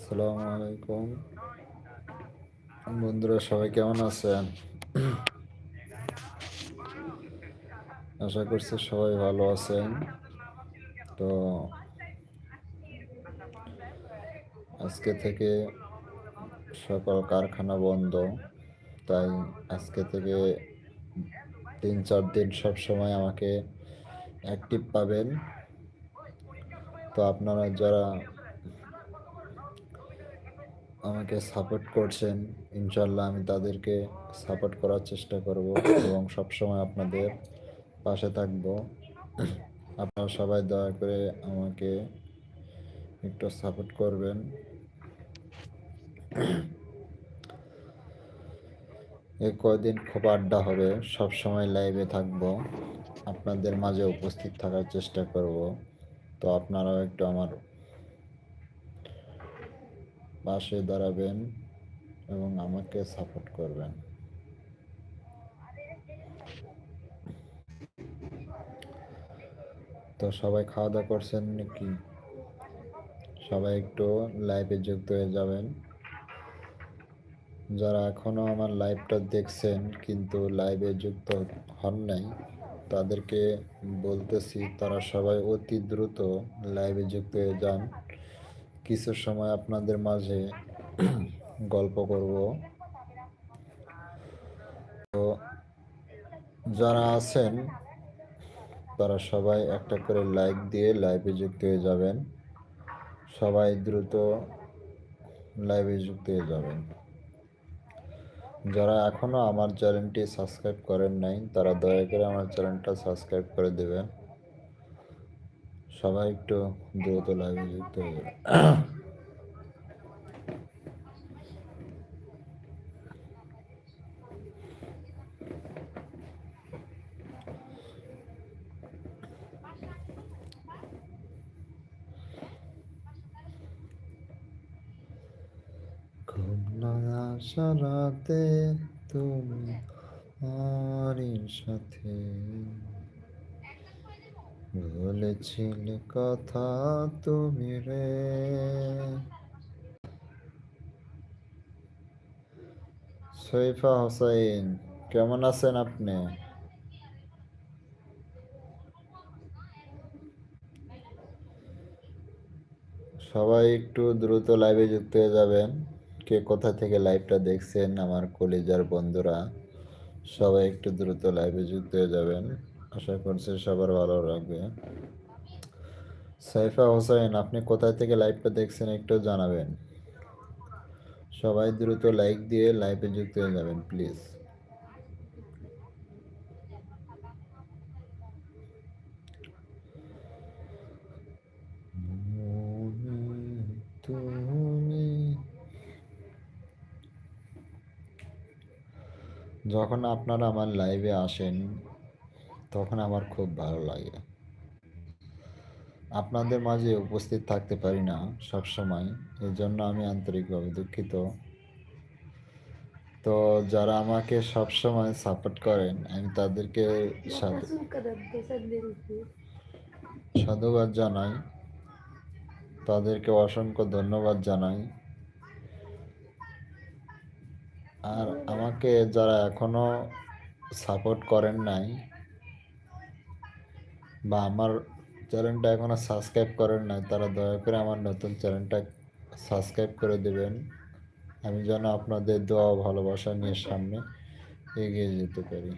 আসসালামু আলাইকুম। বন্ধুরা, সবাই কেমন আছেন? আশা করছি সবাই ভালো আছেন। তো আজকে থেকে সকল কারখানা বন্ধ, তাই আজকে থেকে তিন চার দিন সব সময় আমাকে অ্যাক্টিভ পাবেন। তো আপনারা যারা আমাকে সাপোর্ট করছেন ইনশাল্লাহ আমি তাদেরকে সাপোর্ট করার চেষ্টা করব এবং সবসময় আপনাদের পাশে থাকব। আপনারা সবাই দয়া করে আমাকে একটু সাপোর্ট করবেন। এই কয়দিন খুব আড্ডা হবে সব সময় লাইভে থাকব। আপনাদের মাঝে উপস্থিত থাকার চেষ্টা করব। তো আপনারাও একটু আমার পাশে দাঁড়াবেন এবং আমাকে সাপোর্ট করবেন। তো সবাই খাওয়া দাওয়া করছেন নাকি? সবাই একটু লাইভে যুক্ত হয়ে যাবেন। যারা এখনও আমার লাইভটা দেখছেন কিন্তু লাইভে যুক্ত হন নাই তাদেরকে বলতেছি, তারা সবাই অতি দ্রুত লাইভে যুক্ত হয়ে যান। কিছু সময় আপনাদের মাঝে গল্প করব। তো যারা আছেন, তারা সবাই একটা করে লাইক দিয়ে লাইভে যুক্ত হয়ে যাবেন। সবাই দ্রুত লাইভে যুক্ত হয়ে যাবেন। যারা এখনও আমার চ্যানেলটি সাবস্ক্রাইব করেন নাই, তারা দয়া করে আমার চ্যানেলটা সাবস্ক্রাইব করে দেবেন। সবাই একটু দ্রুত লাইভে যুক্ত হয়ে রাতে তুমি আমারই সাথে। বলেছিলে কথা তুমি রে। সৈফা হোসাইন, কেমন আছেন আপনি? সবাই একটু দ্রুত লাইভে যুক্ত হয়ে যাবেন। কে কোথা থেকে লাইভটা দেখছেন আমার কলেজার বন্ধুরা, সবাই একটু দ্রুত লাইভে যুক্ত হয়ে যাবেন। আশা করছি সবার ভালো লাগবে। সাইফা হোসেন, আপনি কোথায় থেকে লাইভটা দেখছেন একটু জানাবেন। সবাই দ্রুত লাইক দিয়ে লাইভে যুক্ত হয়ে যাবেন প্লিজ তুমি যখন আপনারা আমার লাইভে আসেন, তখন আমার খুব ভালো লাগে। আপনাদের মাঝে উপস্থিত থাকতে পারি না সব সময় এর জন্য আমি আন্তরিকভাবে দুঃখিত। তো যারা আমাকে সব সময় সাপোর্ট করেন, আমি তাদেরকে সাধু- সাধুবাদ জানাই। তাদেরকে অসংখ্য ধন্যবাদ জানাই। আর আমাকে যারা এখনও সাপোর্ট করেন নাই বা আমার চ্যানেলটা এখনও সাবস্ক্রাইব করেন নাই, তারা দয়া করে আমার নতুন চ্যানেলটা সাবস্ক্রাইব করে দেবেন। আমি যেন আপনাদের দোয়া ভালোবাসা নিয়ে সামনে এগিয়ে যেতে পারি।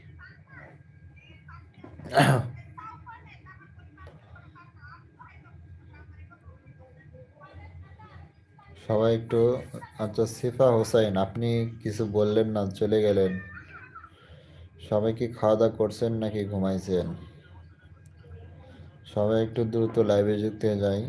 সবাই একটু আচ্ছা সিফা হোসাইন, আপনি কিছু বললেন না, চলে গেলেন। সবাই কি খাওয়া দাওয়া করছেন নাকি ঘুমাইছেন? সবাই একটু দ্রুত লাইভে যুক্ত হয়ে যাই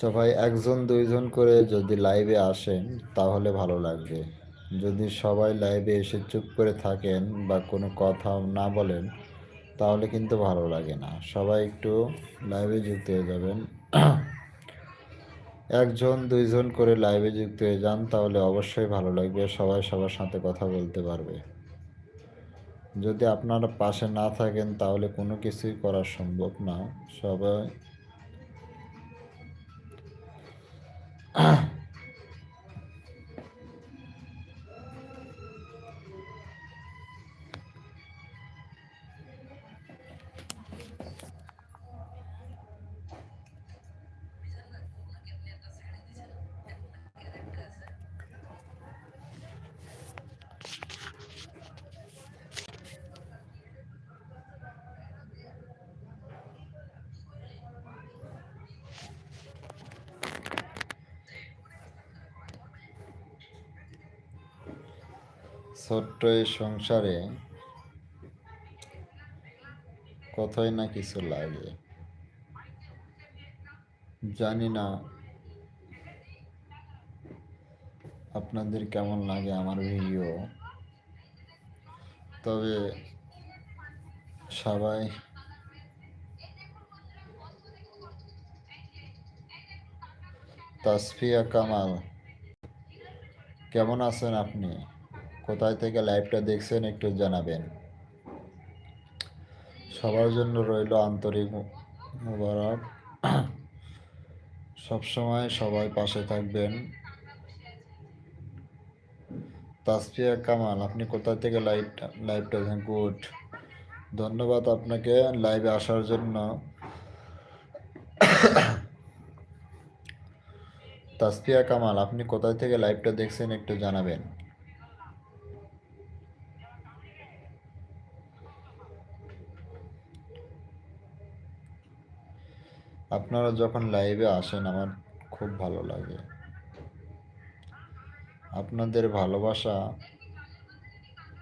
তো ভাই, একজন, দুইজন করে যদি লাইভে আসেন, তাহলে ভালো লাগবে। যদি সবাই লাইভে এসে চুপ করে থাকেন বা কোনো কথা না বলেন, তাহলে কিন্তু ভালো লাগে না। সবাই একটু লাইভে যুক্ত হয়ে যাবেন। একজন, দুইজন করে লাইভে যুক্ত হয়ে যান, তাহলে অবশ্যই ভালো লাগবে। সবাই সবার সাথে কথা বলতে পারবে। যদি আপনারা পাশে না থাকেন, তাহলে কোনো কিছুই করা সম্ভব না। সবাই Uh. ছোট্ট এই সংসারে কোথায় না কিছু লাগে। জানি না আপনাদের কেমন লাগে আমার ভিডিও। তবে সবাই তাসফিয়া কামাল, কেমন আছেন আপনি? কোথায় থেকে লাইভটা দেখছেন একটু জানাবেন। সবার জন্য রইল আন্তরিক মুবারক। সবসময় সবাই পাশে থাকবেন। তাসফিয়া কামাল, আপনি কোথা থেকে লাইভটা লাইভটা গুড ধন্যবাদ আপনাকে লাইভে আসার জন্য। তাসফিয়া কামাল, আপনি কোথায় থেকে লাইভটা দেখছেন একটু জানাবেন। আপনারা যখন লাইভে আসেন, আমার খুব ভালো লাগে। আপনাদের ভালোবাসা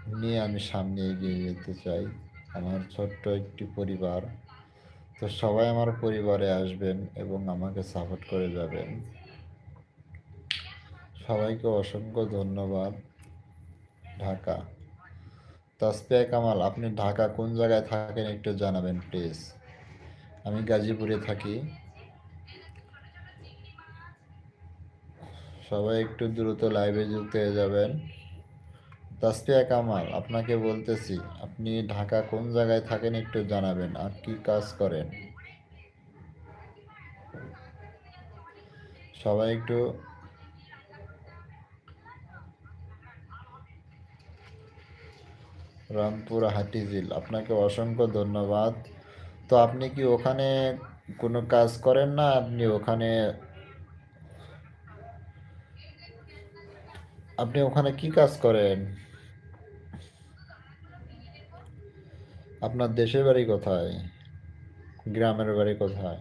নিয়ে আমি সামনে এগিয়ে যেতে চাই। আমার ছোট্ট একটি পরিবার। তো সবাই আমার পরিবারে আসবেন এবং আমাকে সাপোর্ট করে যাবেন। সবাইকে অসংখ্য ধন্যবাদ। ঢাকা। তাসপিয়া কামাল, আপনি ঢাকা কোন জায়গায় থাকেন একটু জানাবেন প্লিজ আমি গাজীপুরে থাকি। সবাই একটু দ্রুত লাইভে যুক্ত হয়ে যাবেন। তাসপিয়া কামাল, আপনাকে বলতেছি, আপনি ঢাকা কোন জায়গায় থাকেন একটু জানাবেন, আর কি কাজ করেন? সবাই একটু রামপুর হাটিজিল আপনাকে অসংখ্য ধন্যবাদ। তো আপনি কি ওখানে কোনো কাজ করেন না? আপনি ওখানে আপনি ওখানে কি কাজ করেন? আপনার দেশের বাড়ি কোথায়? গ্রামের বাড়ি কোথায়?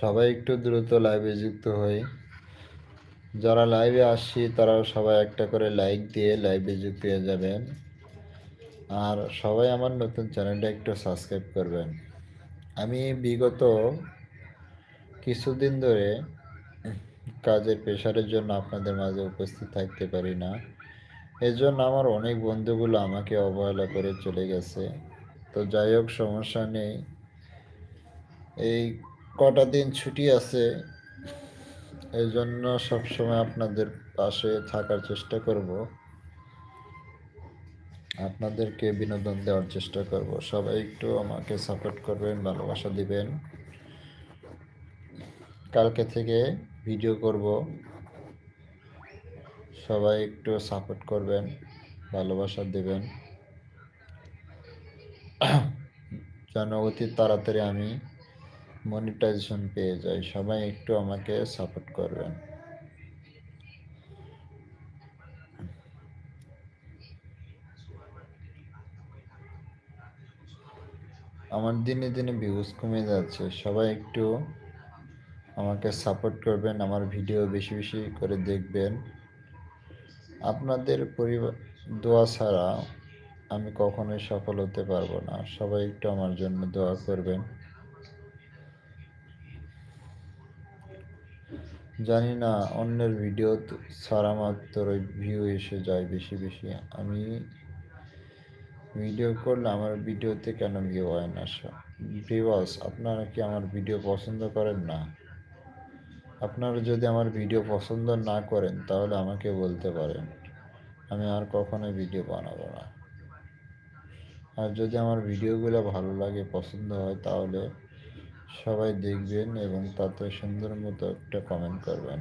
সবাই একটু দ্রুত লাইভে যুক্ত হই। যারা লাইভে আসছি তারা সবাই একটা করে লাইক দিয়ে লাইভে যুক্ত হয়ে যাবেন। আর সবাই আমার নতুন চ্যানেলটা একটু সাবস্ক্রাইব করবেন। আমি বিগত কিছুদিন ধরে কাজের প্রেশারের জন্য আপনাদের মাঝে উপস্থিত থাকতে পারি না। এর জন্য আমার অনেক বন্ধুগুলো আমাকে অবহেলা করে চলে গেছে। তো যাই হোক, সমস্যা নেই। এই কটা দিন ছুটি আছে, এই জন্য সবসময় আপনাদের পাশে থাকার চেষ্টা করব। আপনাদেরকে বিনোদন দেওয়ার চেষ্টা করব। সবাই একটু আমাকে সাপোর্ট করবেন, ভালোবাসা দিবেন। কালকে থেকে ভিডিও করব। সবাই একটু সাপোর্ট করবেন, ভালোবাসা দেবেন। যেন অতি তাড়াতাড়ি আমি মনিটাইজেশন পেয়ে যাই সবাই একটু আমাকে সাপোর্ট করবেন। আমার দিনে দিনে ভিউজ কমে যাচ্ছে, সবাই একটু আমাকে সাপোর্ট করবেন, আমার ভিডিও বেশি বেশি করে দেখবেন। আপনাদের পরিবার দোয়া ছাড়া আমি কখনোই সফল হতে পারব না, সবাই একটু আমার জন্য দোয়া করবেন। জানি না, অন্যের ভিডিও ছাড়া মাত্র ভিউ এসে যায় বেশি বেশি। আমি ভিডিও করলে আমার ভিডিওতে কেন ভিউ হয় না? ভিউয়ার্স আপনারা কি আমার ভিডিও পছন্দ করেন না? আপনারা যদি আমার ভিডিও পছন্দ না করেন, তাহলে আমাকে বলতে পারেন। আমি আর কখনোই ভিডিও বানাবো না। আর যদি আমার ভিডিওগুলো ভালো লাগে, পছন্দ হয়, তাহলে সবাই দেখবেন এবং তাতে সুন্দর মতো একটা কমেন্ট করবেন।